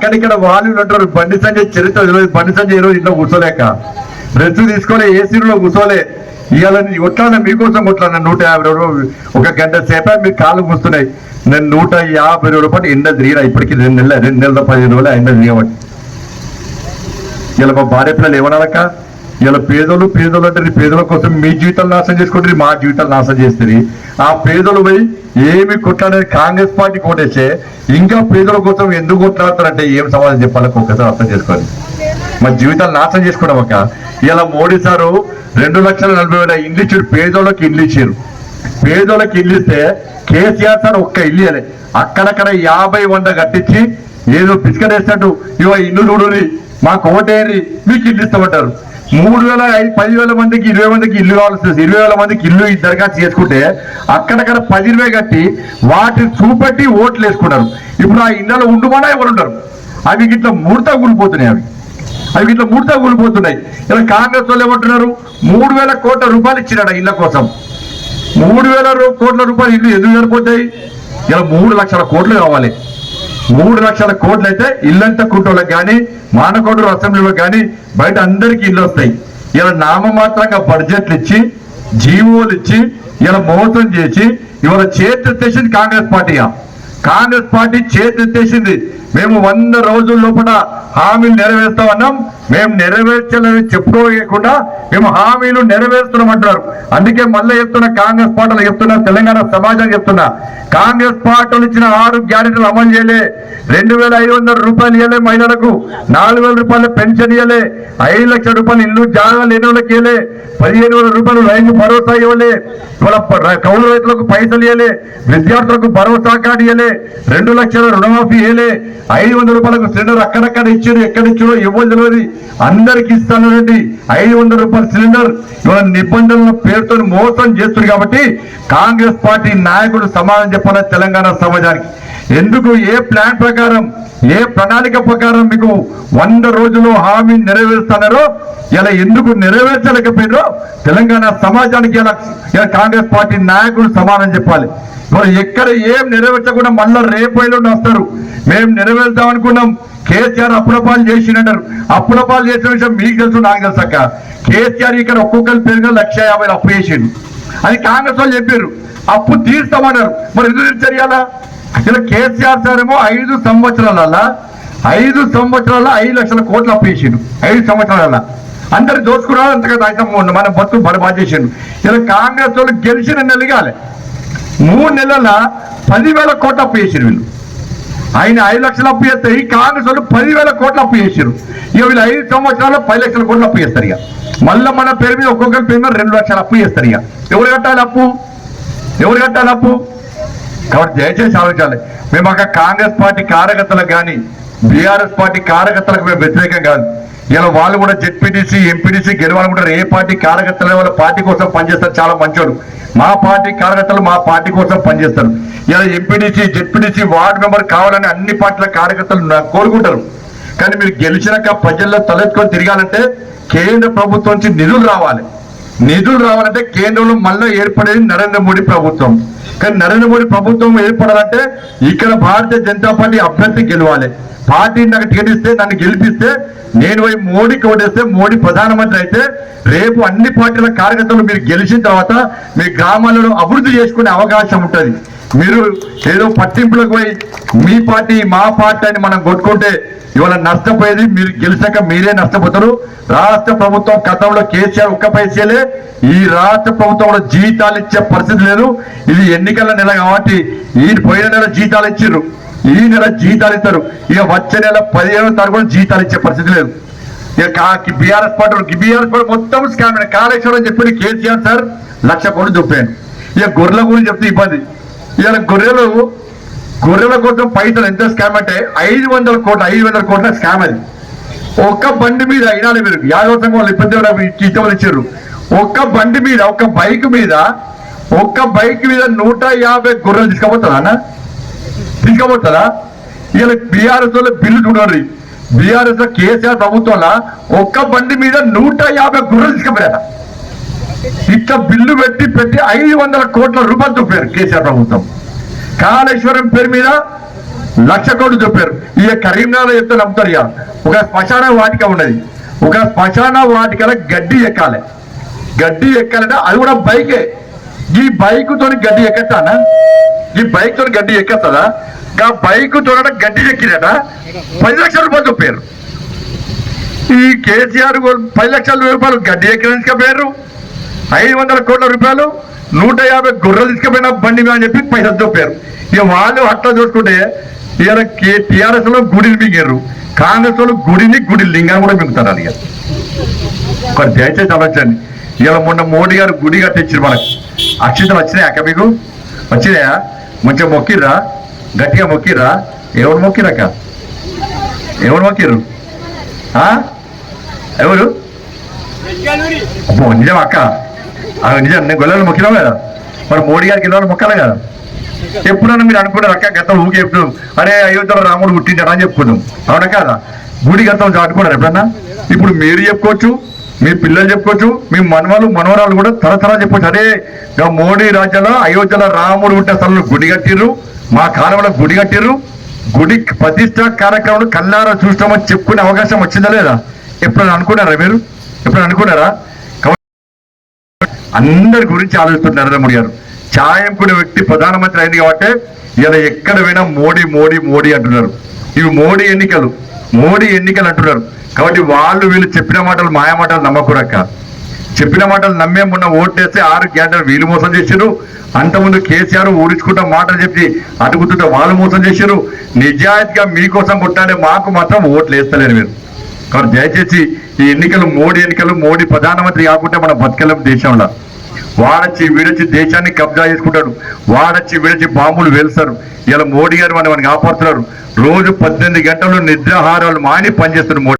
అక్కడిక్కడ వాళ్ళు ఉంటారు బండి సంజయ్ చరిత్ర బండి సంజయ్ ఈరోజు ఇంట్లో కూర్చోలేక. రెస్ట్ తీసుకోలే ఏసీలో కూర్చోలే. ఇవాళ కొట్లాడిన మీకోసం కొట్లాడిన నూట యాభై రూపాయలు ఒక గంట సేపే మీకు కాళ్ళు కూస్తున్నాయి నేను నూట యాభై రూపాయలు ఎండ తిరిగిన. ఇప్పటికి రెండు నెలల రెండు నెలల పదిహేను రోజులు ఎండ తిరగబట్టి ఇలా మా భార్య పిల్లలు ఏమన్నారక్క? ఇలా పేదోళ్ళు పేదలు అంటే పేదల కోసం మీ జీవితాలు నాశనం చేసుకుంటారు మా జీవితాలు నాశనం చేస్తుంది. ఆ పేదలు పోయి ఏమి కొట్లాడేది కాంగ్రెస్ పార్టీ కొట్టేస్తే ఇంకా పేదల కోసం ఎందుకు కొట్లాడతారంటే ఏం సమాధానం చెప్పాలి ఒక్కసారి అర్థం చేసుకోవాలి మా జీవితాలు నాశనం చేసుకోవడం ఒక ఇలా మోడీ సారు రెండు లక్షల నలభై వేల ఇల్లు ఇచ్చారు. పేదోళ్ళకి ఇల్లు ఇచ్చారు. పేదోళ్ళకి ఇల్లు ఇస్తే కేసీఆర్ సార్ ఒక్క ఇల్లు ఇవ్వలే. అక్కడక్కడ యాభై వంద కట్టించి ఏదో పిసుకనేసినట్టు ఇవో ఇల్లు చూడుని మాకు ఓటేరి మీకు ఇల్లు ఇస్తామంటారు. మూడు వేల ఐదు పది వేల మందికి ఇరవై మందికి ఇల్లు కావాల్సి ఇరవై వేల మందికి ఇల్లు దరఖాస్తు చేసుకుంటే అక్కడక్కడ పది ఇరవై కట్టి వాటిని చూపెట్టి ఓట్లు వేసుకున్నారు ఇప్పుడు ఆ ఇళ్ళలో ఉండుమన్నా ఎవరు ఉంటారు అవి ఇట్లా ముడత కూలిపోతున్నాయి అవి. అవి ఇట్లా ముడత కూలిపోతున్నాయి. ఇలా కాంగ్రెస్ వాళ్ళు ఏమంటున్నారు? మూడు వేల కోట్ల రూపాయలు ఇచ్చినాడు ఇళ్ళ కోసం. మూడు వేల కోట్ల రూపాయలు ఇల్లు ఎందుకు సరిపోతాయి? ఇలా మూడు లక్షల కోట్లు కావాలి. మూడు లక్షల కోట్లు అయితే ఇల్లంత కుంటోళ్ళకి కానీ మానకోడూరు అసెంబ్లీలో కానీ బయట అందరికీ ఇల్లు వస్తాయి. ఇలా నామమాత్రంగా బడ్జెట్లు ఇచ్చి జీవోలు ఇచ్చి ఇలా మోసం చేసి ఇవాళ చేతి తెచ్చింది కాంగ్రెస్ పార్టీగా కాంగ్రెస్ పార్టీ చేతెత్తేసింది మేము వంద రోజుల లోపల హామీలు నెరవేరుస్తామన్నాం మేము నెరవేర్చలేని చెప్పుకోకుండా మేము హామీలు నెరవేరుస్తున్నామంటున్నారు అందుకే మళ్ళీ చెప్తున్నా కాంగ్రెస్ పార్టీలు చెప్తున్నా తెలంగాణ సమాజం చెప్తున్నా. కాంగ్రెస్ పార్టీలు ఇచ్చిన ఆరు గ్యారెంటీలు అమలు చేయలే. రెండు వేల ఐదు వందల రూపాయలు ఇవ్వలే మహిళలకు. నాలుగు వేల రూపాయల పెన్షన్ ఇవ్వలే ఐదు లక్షల రూపాయలు ఇల్లు జాగా లేని వాళ్ళకి ఇవ్వలే పదిహేను వేల రూపాయలు రైతు భరోసా ఇవ్వలే. కౌలు రైతులకు పైసలు ఇవ్వలే విద్యార్థులకు భరోసా కార్డు ఇవ్వలే రెండు లక్షల రుణమాఫీ ఏలే ఐదు వందల రూపాయలకు సిలిండర్ అక్కడక్కడ ఇచ్చారు. ఎక్కడ ఇచ్చారో ఇవ్వదు తెలియదు. అందరికి ఇస్తానండి ఐదు వందల రూపాయల సిలిండర్ ఇవాళ నిబంధనల పేరుతో మోసం చేస్తున్నారు కాబట్టి కాంగ్రెస్ పార్టీ నాయకుడు సమాధానం చెప్పాలి తెలంగాణ సమాజానికి. ఎందుకు ఏ ప్లాన్ ప్రకారం ఏ ప్రణాళిక ప్రకారం మీకు వంద రోజులు హామీ నెరవేరుస్తున్నారో ఇలా ఎందుకు నెరవేర్చలేకపోయినో తెలంగాణ సమాజానికి ఇలా ఇలా కాంగ్రెస్ పార్టీ నాయకులు సమానం చెప్పాలి. మరి ఎక్కడ ఏం నెరవేర్చకుండా మళ్ళా రేపైలో వస్తారు. మేము నెరవేర్దాం అనుకున్నాం కేసీఆర్ అప్పుడపాలు చేసినట్టారు అప్పుడపాలు చేసిన విషయం మీకు తెలుసు నాకు తెలుసక్క కేసీఆర్ ఇక్కడ ఒక్కొక్కరి పేరుగా లక్ష యాభై అప్పు చేసిండు. అది కాంగ్రెస్ వాళ్ళు చెప్పారు అప్పు తీర్స్తామన్నారు. మరి ఎందుకు తీర్చారు ఇలా కేసీఆర్ సార్ ఏమో ఐదు సంవత్సరాల ఐదు సంవత్సరాల ఐదు లక్షల కోట్లు అప్పు చేసిండు ఐదు సంవత్సరాల అందరు దోచుకున్నారు అంతగా అయితే మన బతుకు బరబాద్ చేసిండు. ఇలా కాంగ్రెస్ వాళ్ళు గెలిచిన నెలగాలి మూడు నెలల పదివేల కోట్ల అప్పు చేసారు వీళ్ళు. ఆయన ఐదు లక్షలు అప్పు చేస్తే ఈ కాంగ్రెస్ వాళ్ళు పదివేల కోట్లు అప్పు చేసారు ఇక వీళ్ళు ఐదు సంవత్సరాలు పది లక్షల కోట్లు అప్పు చేస్తారు ఇక. మళ్ళీ మన పేరు మీద ఒక్కొక్కరి పేరు మీద రెండు లక్షల అప్పు చేస్తారు ఇక. ఎవరు కట్టాలి అప్పు? ఎవరు కట్టాలి అప్పు? కాబట్టి దయచేసి ఆలోచించాలి. మేము ఒక కాంగ్రెస్ పార్టీ కార్యకర్తలకు కానీ బీఆర్ఎస్ పార్టీ కార్యకర్తలకు మేము వ్యతిరేకం కాదు. ఇలా వాళ్ళు కూడా జెడ్పీటీసీ ఎంపీటీసీ గెలవాలనుకుంటారు ఏ పార్టీ కార్యకర్తలు వాళ్ళ పార్టీ కోసం పనిచేస్తారు. చాలా మంచోడు. మా పార్టీ కార్యకర్తలు మా పార్టీ కోసం పనిచేస్తారు. ఇలా ఎంపీటీసీ జెడ్పీటీసీ వార్డు మెంబర్ కావాలని అన్ని పార్టీల కార్యకర్తలు కోరుకుంటారు. కానీ మీరు గెలిచినాక ప్రజల్లో తలెత్తుకొని తిరగాలంటే కేంద్ర ప్రభుత్వం నుంచి నిధులు రావాలి. నిధులు రావాలంటే కేంద్రంలో మళ్ళీ ఏర్పడేది నరేంద్ర మోడీ ప్రభుత్వం. కానీ నరేంద్ర మోడీ ప్రభుత్వం ఏర్పడాలంటే ఇక్కడ భారతీయ జనతా పార్టీ అభ్యర్థి గెలవాలి. పార్టీ నాకు టికెట్ ఇస్తే నన్ను గెలిపిస్తే నేను పోయి మోడీకి ఓటేస్తే మోడీ ప్రధానమంత్రి అయితే రేపు అన్ని పార్టీల కార్యకర్తలు మీరు గెలిచిన తర్వాత మీ గ్రామాలలో అభివృద్ధి చేసుకునే అవకాశం ఉంటుంది. మీరు ఏదో పట్టింపులకు పోయి మీ పార్టీ మా పార్టీ అని మనం కొట్టుకుంటే ఇవాళ నష్టపోయేది మీరు గెలిచాక మీరే నష్టపోతారు. రాష్ట్ర ప్రభుత్వం గతంలో కేసీఆర్ ఒక్క పైసలే ఈ రాష్ట్ర ప్రభుత్వంలో జీతాలు ఇచ్చే పరిస్థితి లేదు. ఇది ఎన్నికల నెల కాబట్టి ఈ పోయిన నెల జీతాలు ఇచ్చారు ఈ నెల జీతాలు ఇస్తారు. ఇక వచ్చే నెల పదిహేనో తారీఖు కూడా జీతాలు ఇచ్చే పరిస్థితి లేదు. ఇక బీఆర్ఎస్ పార్టీ బీఆర్ఎస్ పార్టీ మొత్తం స్కామ్ కాళేశ్వరం చెప్పింది కేసీఆర్ సార్. లక్ష కోట్లు చెప్పాను ఇక గొర్రెల గురించి చెప్తే ఇబ్బంది. ఇలా గొర్రెలు గొర్రెల కోసం పైసలు ఎంత స్కామ్ అంటే ఐదు వందల కోట్ల ఐదు వందల కోట్ల స్కామ్ అది. ఒక్క బండి మీద అయినా మీరు. యాదవ సంఘం వాళ్ళు ఇబ్బంది ఇష్టం ఇచ్చారు. ఒక్క బండి మీద ఒక్క బైక్ మీద ఒక్క బైక్ మీద నూట యాభై గొర్రెలు తీసుకుపోతారా అన్న? తీసుకుపోతారా? ఇలా బీఆర్ఎస్లో బిల్లు చూడండి. బీఆర్ఎస్ కేసీఆర్ ప్రభుత్వంలో ఒక్క బండి మీద నూట యాభై గొర్రెలు తీసుకుపోయారా? ఇట్లా బిల్లు పెట్టి పెట్టి ఐదు వందల కోట్ల రూపాయలు చూపారు కేసీఆర్ ప్రభుత్వం. కాళేశ్వరం పేరు మీద లక్ష కోట్లు చూపారు ఇక కరీంనగర్ చెప్తే నమ్ముతారు ఇక. ఒక శ్మశాన వాటిక ఉన్నది. ఒక శ్మశాన వాటికల గడ్డి ఎక్కాలి. గడ్డి ఎక్కాలంటే అది కూడా బైకే. ఈ బైక్ తోని గడ్డి ఎక్కచ్చానా ఈ బైక్ తోని గడ్డి ఎక్కచ్చదా ఆ బైక్ తోన గడ్డి ఎక్కినట పది లక్షల రూపాయలు చూపారు ఈ కేసీఆర్ పది లక్షల రూపాయలు గడ్డి ఎక్కిన పేరు ఐదు వందల కోట్ల రూపాయలు నూట యాభై గొర్రెలు తీసుకుపోయిన బండి అని చెప్పి పైసలు చెప్పారు ఇక వాళ్ళు అట్లా చూసుకుంటే ఇవాళ టీఆర్ఎస్లో గుడిని మింగారు. కాంగ్రెస్ వాళ్ళు గుడిని గుడి లింగాన్ని కూడా మింగుతారు అది ఒక దయచేసి ఆలోచండి ఇలా మొన్న మోడీ గారు గుడి కట్టించారు మనకు అక్షితలు వచ్చినాయి అక్క మీకు? వచ్చినాయా? మంచిగా మొక్కిర్రా? గట్టిగా మొక్కిర్రా? ఎవరు మొక్కిరక్క ఎవరు మొక్కిర్రు? ఎవరు? అబ్బో నిజం అక్క? నిజం నేను గొల్లలు మొక్కినావు కదా మరి మోడీ గారికి ఇవ్వాలి మొక్కాలి కదా? ఎప్పుడన్నా మీరు అనుకున్నారు అక్క గతం ఊకే చెప్తున్నాం అరే అయోధ్యలో రాముడు పుట్టించాడు అని చెప్పుకుందాం. అవునా కదా? గుడి గతం దాటుకున్నారు ఎప్పుడన్నా? ఇప్పుడు మీరు చెప్పుకోవచ్చు మీ పిల్లలు చెప్పుకోవచ్చు మీ మనవలు మనవరాలు కూడా తరతరా చెప్పొచ్చు అరే మోడీ రాజ్యంలో అయోధ్యలో రాముడు పుట్టిన స్థలంలో గుడి కట్టిర్రు మా కాలంలో గుడి కట్టిర్రు. గుడి ప్రతిష్ట కార్యక్రమంలో కల్లారా చూస్తామని చెప్పుకునే అవకాశం వచ్చిందా లేదా? ఎప్పుడైనా అనుకున్నారా మీరు? ఎప్పుడైనా అనుకున్నారా? అందరి గురించి ఆలోచిస్తున్నారు నరేంద్ర మోడీ గారు. ఛాయంకునే వ్యక్తి ప్రధానమంత్రి అయింది కాబట్టి ఇలా ఎక్కడ పోయినా మోడీ మోడీ మోడీ అంటున్నారు. ఇవి మోడీ ఎన్నికలు మోడీ ఎన్నికలు అంటున్నారు. కాబట్టి వాళ్ళు వీళ్ళు చెప్పిన మాటలు మాయ మాటలు నమ్మకూడక. చెప్పిన మాటలు నమ్మే మొన్న ఓట్లేస్తే ఆరు గ్యాటలు వీళ్ళు మోసం చేశారు అంతకుముందు కేసీఆర్ ఊడించుకుంటా మాటలు చెప్పి అటుకుతుంటే వాళ్ళు మోసం చేశారు నిజాయితీగా మీకోసం కొట్టాడే మాకు మాత్రం ఓట్లు వేస్తలేరు మీరు. కాబట్టి దయచేసి ఈ ఎన్నికలు మోడీ ఎన్నికలు మోడీ ప్రధానమంత్రి కాకుండా మనం బతకలేం దేశంలో. వాడచ్చి వీడొచ్చి దేశాన్ని కబ్జా చేసుకుంటాడు. వాడచ్చి వీడొచ్చి బాంబులు వేలుస్తారు. ఇలా మోడీ గారు మనం కాపాడుతున్నారు. రోజు పద్దెనిమిది గంటలు నిద్రాహారాలు మాని పనిచేస్తున్నారు మోడీ.